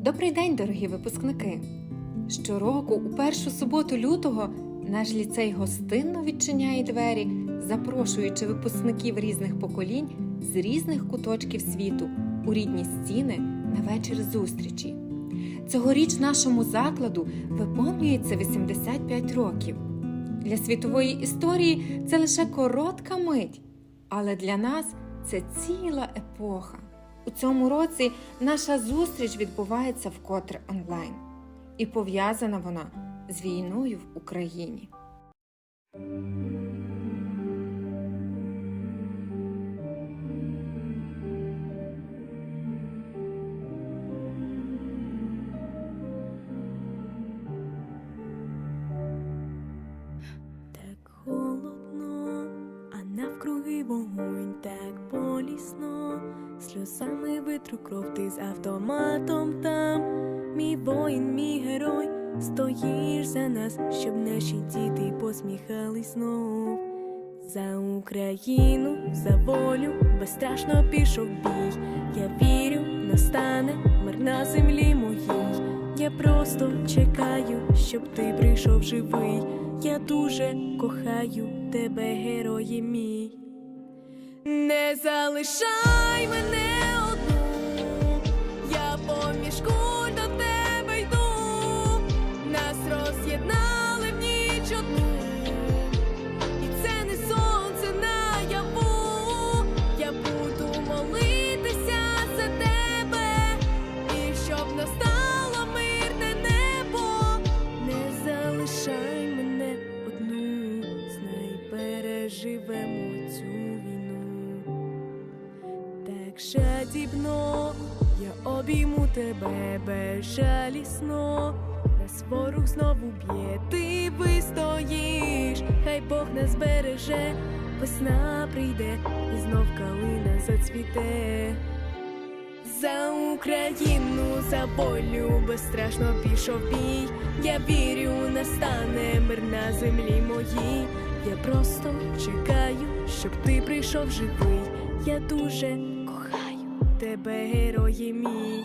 Добрий день, дорогі випускники! Щороку, у першу суботу лютого, наш ліцей гостинно відчиняє двері, запрошуючи випускників різних поколінь з різних куточків світу у рідні стіни на вечір зустрічі. Цьогоріч нашому закладу виповнюється 85 років. Для світової історії це лише коротка мить, але для нас це ціла епоха. У цьому році наша зустріч відбувається вкотре онлайн, і пов'язана вона з війною в Україні. Сльозами витру кров ти з автоматом там, мій воїн, мій герой, стоїш за нас, щоб наші діти посміхались знов. За Україну, за волю, безстрашно пішов бій. Я вірю, настане мир на землі моїй. Я просто чекаю, щоб ти прийшов живий. Я дуже кохаю тебе, герої мій. Не залишай мене знову б'є, ти вистоїш, хай Бог нас береже, весна прийде, і знов калина зацвіте. За Україну, за волю безстрашно пішов бій. Я вірю, настане мир на землі моїй. Я просто чекаю, щоб ти прийшов живий. Я дуже кохаю тебе, герої мій.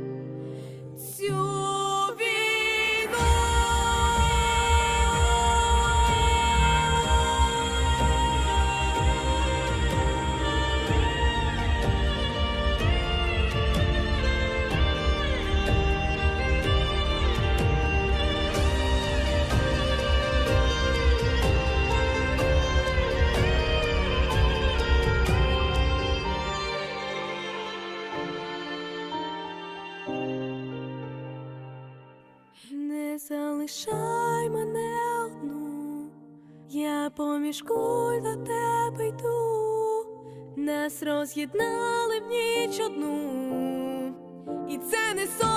цю я поміж до тебе йду, нас роз'єднали в ніч одну, і це не сонце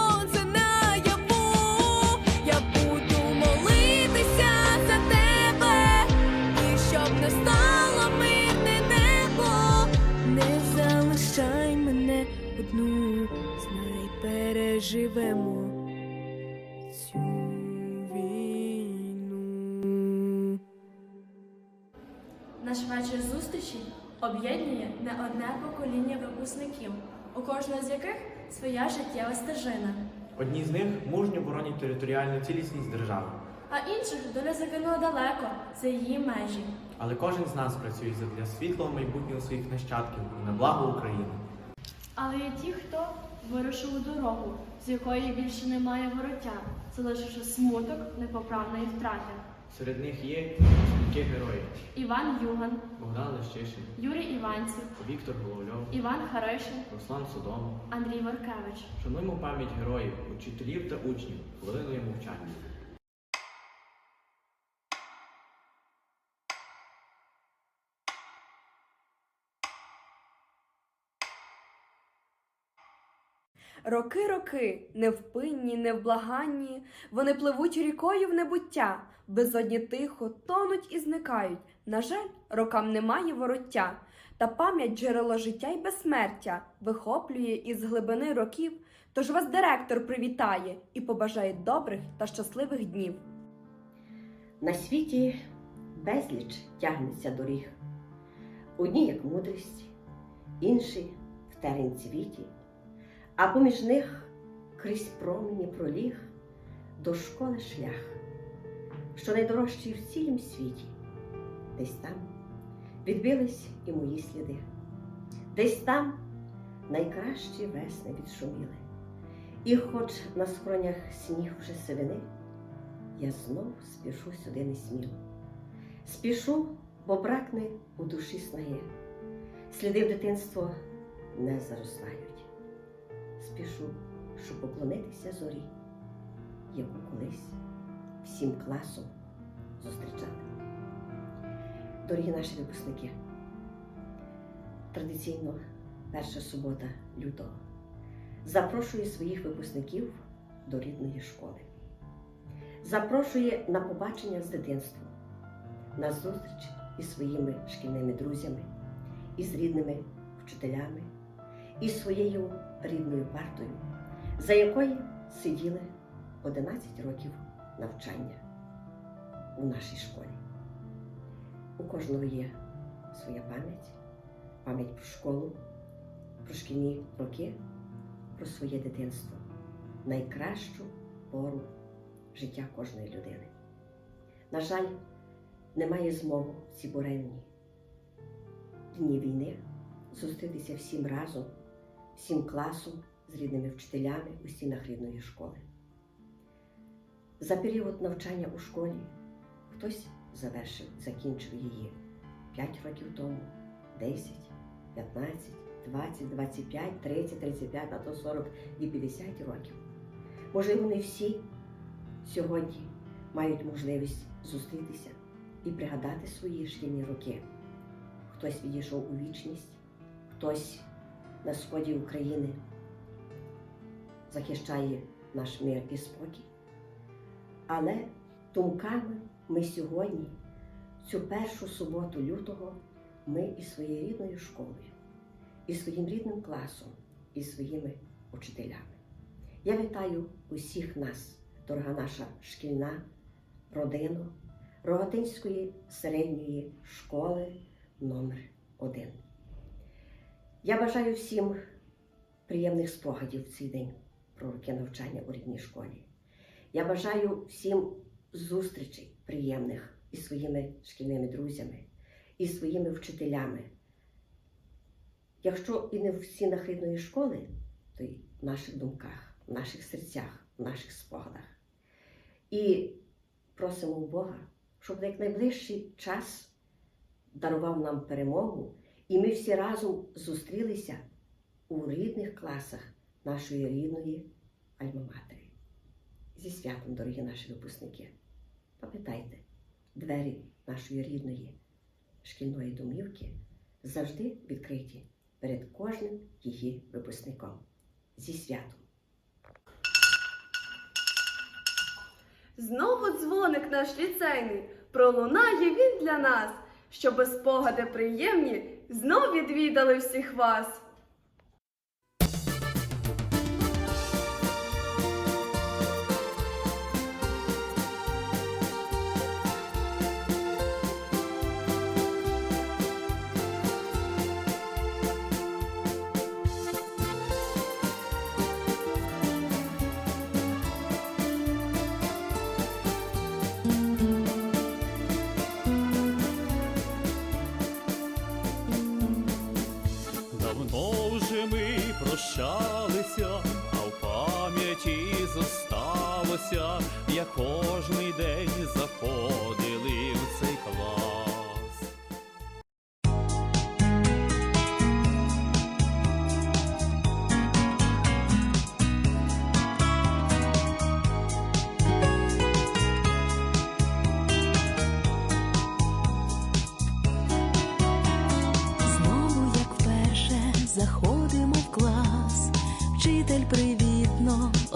Наш вечір зустрічі об'єднує не одне покоління випускників, у кожного з яких своя життєва стежина, Одні з них мужньо боронять територіальну цілісність держави. а інших доля закинула далеко за її межі. Але кожен з нас працює задля світлого майбутнього своїх нащадків і на благо України. Але є ті, хто вирушив у дорогу, з якої більше немає вороття, залишивши смуток непоправної втрати. Серед них є які герої Іван Юган, Богдан Лещишин, Юрій Іванців, Віктор Головльов, Іван Харишин, Руслан Содом. Андрій Варкевич. Шануємо пам'ять героїв, учителів та учнів хвилиною мовчання. Роки, роки, невпинні, невблаганні, вони пливуть рікою в небуття, безодні тихо тонуть і зникають. На жаль, рокам немає вороття, та пам'ять джерело життя й безсмертя вихоплює із глибини років. Тож вас директор привітає і побажає добрих та щасливих днів. На світі безліч тягнеться доріг. Одні як мудрість, інші в терень цвіті, а поміж них крізь промені проліг до школи шлях, що найдорожчий в цілім світі. Десь там відбились і мої сліди, десь там найкращі весни відшуміли. І хоч на скронях сніг вже сивини, я знов спішу сюди несміло. Спішу, бо бракне у душі снаги. Сліди в дитинство не заростають. Спішу, щоб поклонитися зорі, яку колись всім класом зустрічали. Дорогі наші випускники, традиційно перша субота лютого запрошую своїх випускників до рідної школи запрошує на побачення з дитинством, на зустріч із своїми шкільними друзями, із рідними вчителями, із своєю рідною партою, за якою сиділи 11 років навчання у нашій школі. У кожного є своя пам'ять, пам'ять про школу, про шкільні роки, про своє дитинство, найкращу пору життя кожної людини. На жаль, немає змоги в ці буремні дні війни зустрітися всім разом, всім класом з рідними вчителями у стінах рідної школи. За період навчання у школі хтось завершив, закінчив її 5 років тому, 10, 15, 20, 25, 30, 35, а то 40 і 50 років. Можливо, не всі сьогодні мають можливість зустрітися і пригадати свої шкільні роки. Хтось відійшов у вічність, хтось на сході України захищає наш мир і спокій. Але думками ми сьогодні, цю першу суботу лютого, ми із своєю рідною школою, і своїм рідним класом, і своїми учителями. Я вітаю усіх нас дорога наша шкільна родина Рогатинської середньої школи номер 1 Я бажаю всім приємних спогадів в цей день про роки навчання у рідній школі. Я бажаю всім зустрічей приємних із своїми шкільними друзями, із своїми вчителями. Якщо і не в стінах рідної школи, то й в наших думках, в наших серцях, в наших спогадах. І просимо у Бога, щоб в якнайближчий час дарував нам перемогу, і ми всі разом зустрілися у рідних класах нашої рідної Альма-Матері. Зі святом, дорогі наші випускники. Пам'ятайте, двері нашої рідної шкільної домівки завжди відкриті перед кожним її випускником. Зі святом! Знову дзвоник наш ліцейний, пролунає він для нас, щоби спогади приємні знов відвідали всіх вас.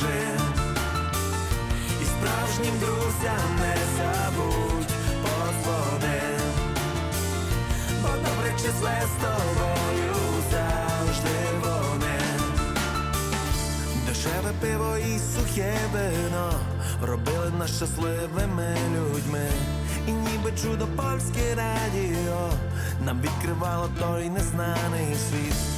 Розкажи І справжнім друзям не забудь подзвони Бо добре числе з тобою завжди вони Дешеве пиво і сухе вино робили нас щасливими людьми. І ніби чудо польське радіо нам відкривало той незнаний світ.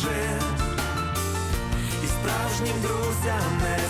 Розкажи І справжнім друзям не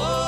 Oh.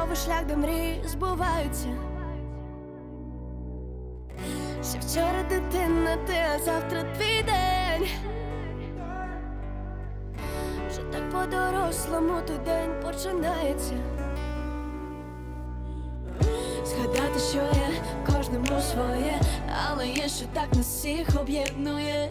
Загадковий шлях, де мрії збуваються. Ще вчора дитина, ти, а завтра твій день. Вже так по-дорослому той день починається. Згадати, що є кожному своє, але є, що так нас всіх об'єднує.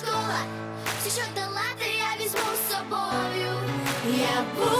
Школа, все, що долати, я візьму з собою. Я буду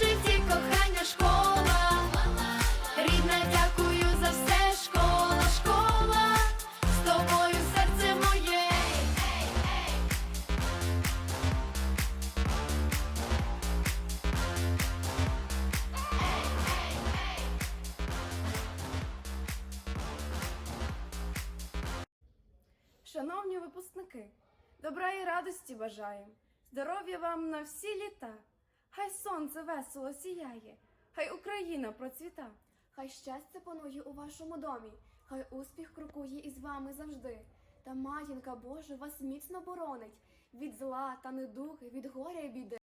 житті кохання школа, рідна, дякую за все, школа, школа, з тобою серце моє. Шановні випускники, добра і радості бажаємо, здоров'я вам на всі літа. Хай сонце весело сіяє, хай Україна процвіта. Хай щастя панує у вашому домі, хай успіх крокує із вами завжди. Та матінка Божа вас міцно боронить від зла та недуги, від горя й біди.